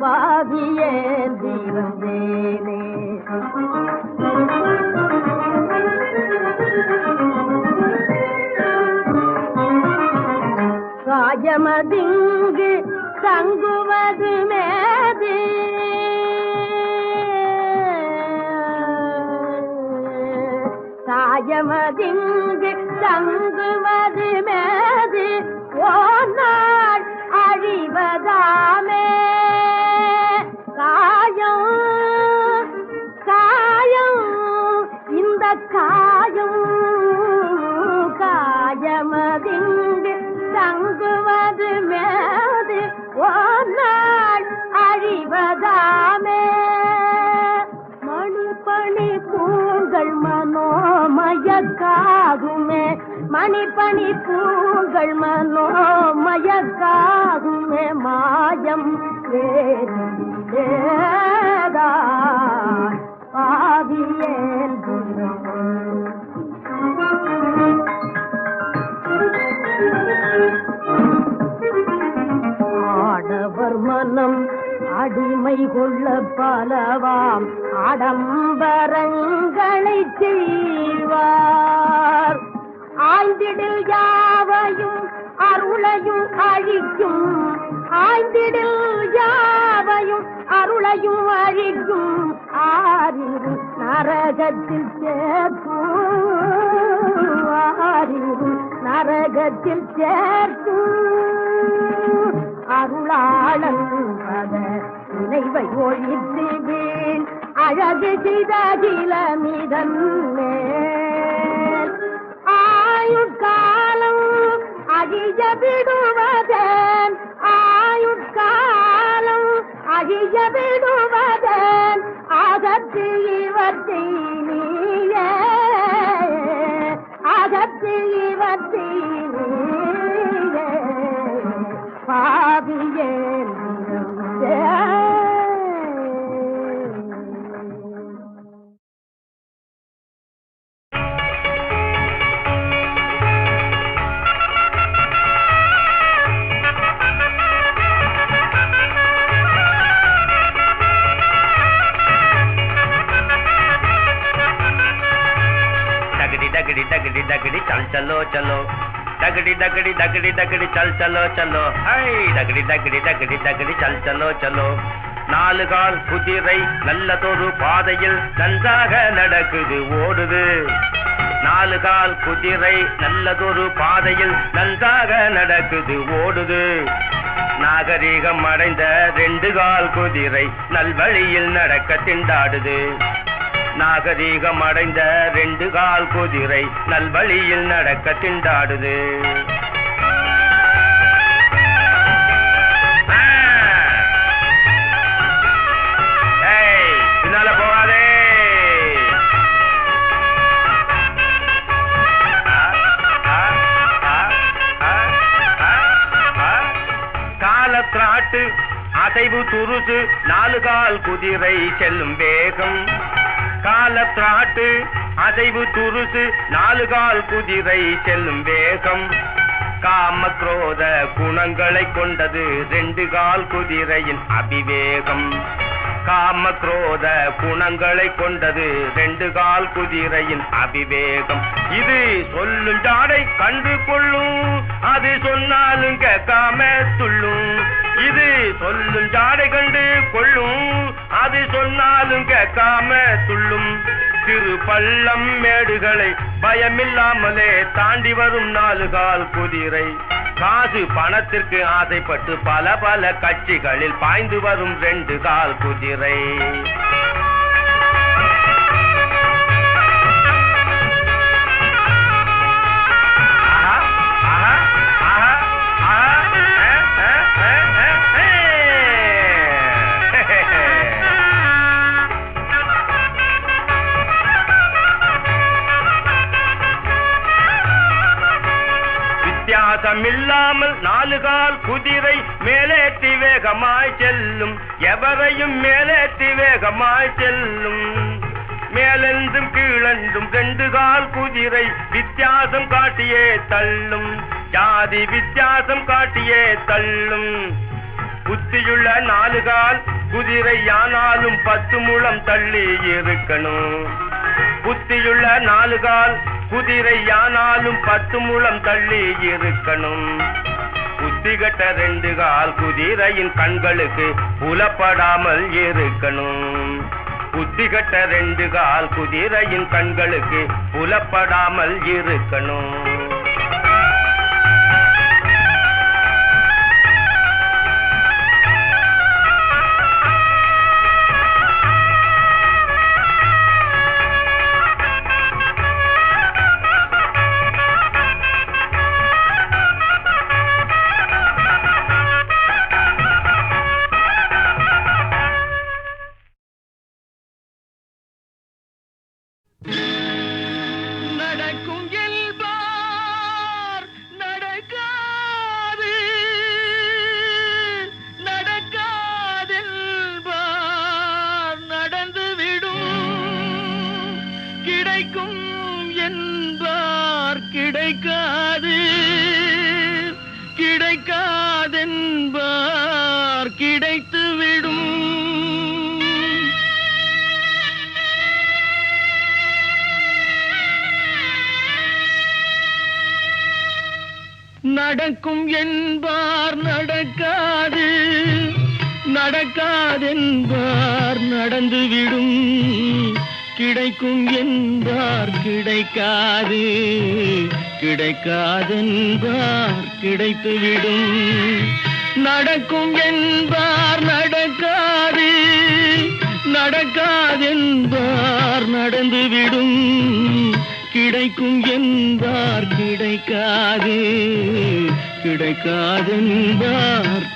தானிழிவாய் வந்தேனே காயமதிங்கு தங்குவது மேது. காயமதிங்கு தங்குவது மேது. நாள் அழிவதாமே காயம் காயம் இந்த காயம் காயமதிங்கு தங்குவது மேது ஓநாள் அழிவதாமே. மணிப்பணி பூங்கள் மனோமயக்காகுமே. மணிப்பணி பூங்கள் மாயம் ஏதா பாவியேன் ஆடவர் மனம் அடிமை கொள்ள பலவாம். ஆடம்பரங்களை செய்வார். ஆய்ந்திடில் யாவையும் அருளையும் அழிக்கும் ஆய்ந்திடில் யாவையும் அருளையும் அழிக்கும் ஆறிரு நரகத்தில் சேர்க்கும் ஆறிரு நரகத்தில் சேர்க்கும். அருளாளன் பத நினைவை ஒழித்து வீண் அழகு சிதகிலமிதன் மேல். ஆயுட்காலம் அழிய விடுவதன் அழிய விடுவதன் அகத்து இவற்றை நீயே. அகத்து இவற்றை பாவியே. चल चलो चलो डगडी डगडी डगडी डगडी चल चलो चलो हाय डगडी डगडी डगडी डगडी चल चलो चलो நாலு கால் குதிரை நல்லதொரு பாதையில் நன்றாக நடக்குது ஓடுது நாலு கால் குதிரை நல்லதொரு பாதையில் நன்றாக நடக்குது ஓடுது நாகரீகம் அடைந்த ரெண்டு கால் குதிரை நல்வழியில் நடக்க திண்டாடுது நாகரீகம் அடைந்த ரெண்டு கால் குதிரை நல்வழியில் நடக்க திண்டாடுது. ஆ! அசைவு துருசு நாலு கால் குதிரை செல்லும் வேகம். காலத்திராட்டு அதைவு துருசு நாலு கால் குதிரை செல்லும் வேகம். காமக்ரோத குணங்களை கொண்டது ரெண்டு கால் குதிரையின் அபிவேகம். காமக்ரோத குணங்களை கொண்டது ரெண்டு கால் குதிரையின் அபிவேகம். இது சொல்லும் ஜாடை கண்டு கொள்ளும் அது சொன்னாலும் கேட்காம துள்ளும் இது சொல்லும் ஜாடை கண்டு கொள்ளும். அது சொன்னாலும் கேட்காம துள்ளும். திரு பள்ளம் மேடுகளை பயமில்லாமலே தாண்டி வரும் நாலு கால் குதிரை. காசு பணத்திற்கு ஆசைப்பட்டு பல பல கட்சிகளில் பாய்ந்து வரும் ரெண்டு கால் குதிரை. வித்தியாசம் இல்லாமல் நாலு கால் குதிரை மேலேத்தி வேகமாய் செல்லும். எவரையும் மேலேத்தி வேகமாய் செல்லும். மேலெந்தும் கீழெந்தும் ரெண்டு கால் குதிரை வித்தியாசம் காட்டியே தள்ளும். ஜாதி வித்தியாசம் காட்டியே தள்ளும். புத்தியுள்ள நாலு கால் குதிரை யானாலும் பத்து முழம் தள்ளி இருக்கணும். புத்தியுள்ள நாலு கால் குதிரை யானாலும் பத்து முழம் தள்ளி இருக்கணும். புத்திகட்ட ரெண்டு கால் குதிரையின் கண்களுக்கு புலப்படாமல் இருக்கணும். புத்திகட்ட ரெண்டு கால் குதிரையின் கண்களுக்கு புலப்படாமல் இருக்கணும். நடக்கும் என்பார் நடக்காது நடக்காதென்பார் நடந்துவிடும் கிடைக்கும் என்பார் கிடைக்காது கிடைக்காதென்பார் கிடைத்துவிடும் நடக்கும் என்பார் நடக்காது நடக்காதென்பார் நடந்துவிடும் கிடைக்கும் என்பார் கிடைக்காது. கிடைக்காதென்பார்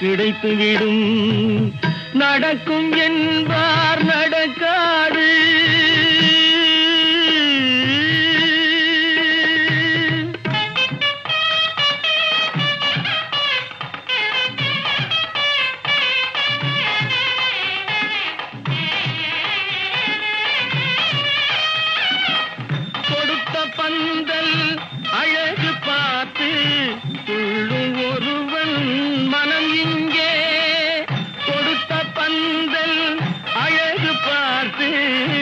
கிடைத்துவிடும். நடக்கும் என்பார் நடக்காது. see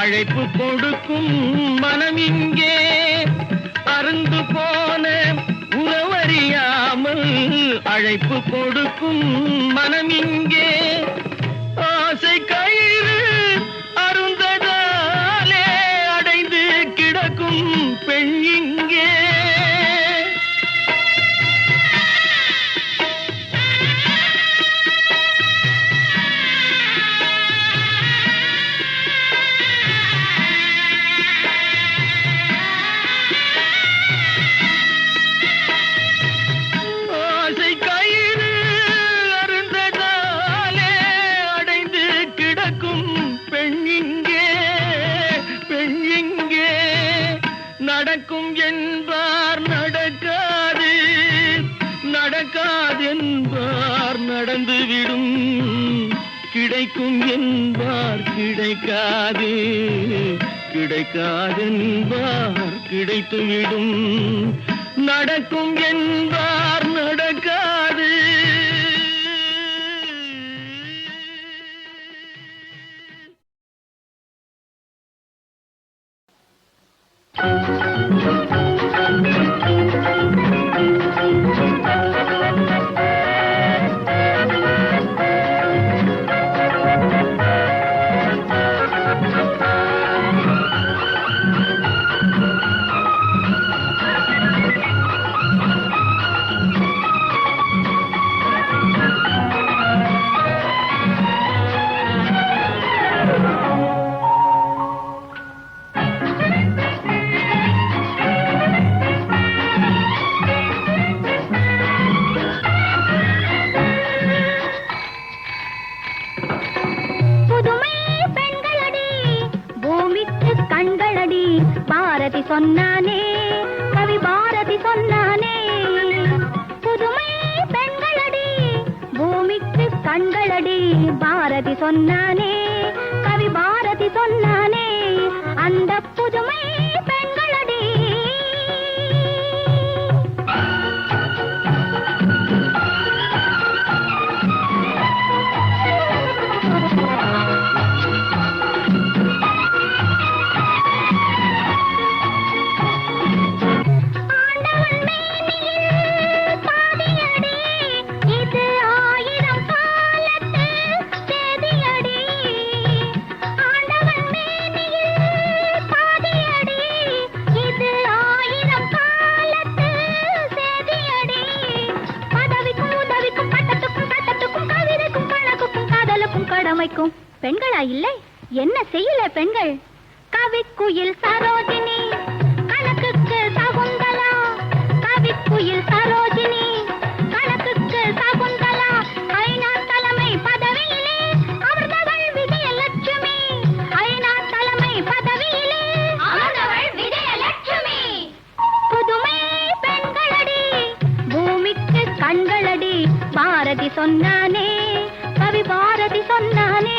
அழைப்பு கொடுக்கும் மனம் இங்கே அருந்து போன உறவறியாமல் அழைப்பு கொடுக்கும் மனம் இங்கே. ஆசை கிடைக்காது. கிடைக்காதென்பார் கிடைத்துவிடும். நடக்கும் என்பார் தானே? அந்த புதுமை கவிதா இல்லை? என்ன செய்யல பெண்கள்? கவி குயில் சரோஜினி கணக்குக்கு சகுந்தலா? கவி குயில் சரோஜினி கணக்குக்கு சகுந்தலா? ஐநா தலைமை பதவியிலே அவர்தவள் விஜயலட்சுமி. ஐநா தலைமை பதவியிலே அவர்தவள் விஜயலட்சுமி. புதுமை பெண்களடி பூமிக்கு கண்களடி. பாரதி சொன்னானே பாரதி சொன்னானே.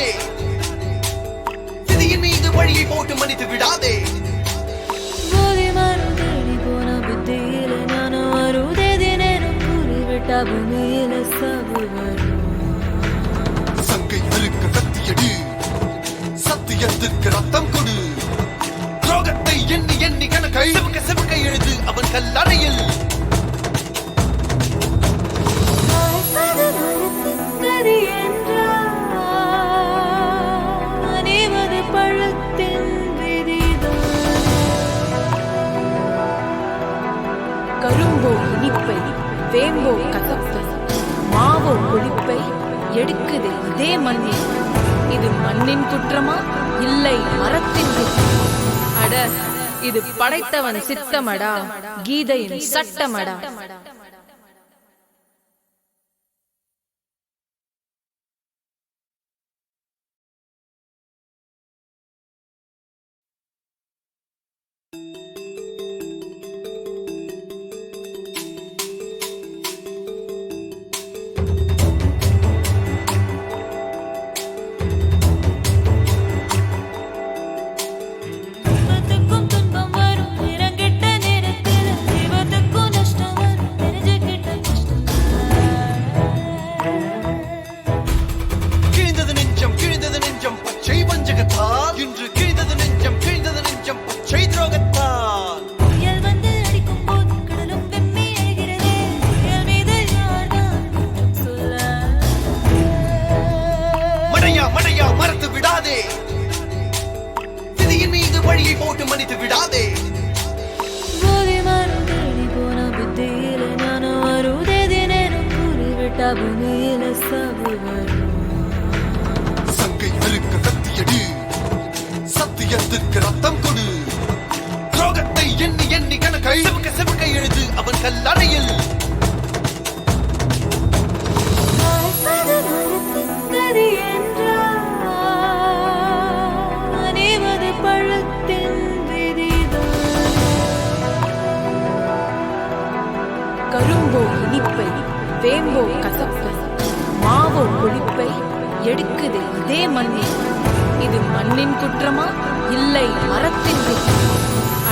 விடாதே. விதியின் மீது வழியை போட்டு மன்னித்து விடாதே. சங்கை அறுக்க கத்தியடி. சத்தியத்திற்கு ரத்தம் கொடு. துரோகத்தை எண்ணி எண்ணி கணக்கை சிவக்க சிவக்க எழுது அவன் கல்லறையில் கரியர் வேம்போ கசப்பை. மாவோ புளிப்பை எடுக்குது இதே மண்ணில். இது மண்ணின் குற்றமா? இல்லை மரத்தின் குற்றமா? அட இது படைத்தவன் சித்தமடா. கீதையின் சட்டமடா. பூமியில சாவு சங்கை அறுக்க கத்தியடி. சத்தியத்திற்கு ரத்தம் கொடு. துரோகத்தை எண்ணி எண்ணி கணக்கை சிவக்க சிவக்க எழுது அவன் கல்லறையில் வாழ்வது அதே இதே மண்ணில் இது மண்ணின் குற்றமா? இல்லை மரத்தின் குற்றமா?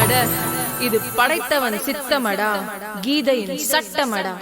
அட இது படைத்தவன் சித்தமடா. கீதையின் சட்டமடா.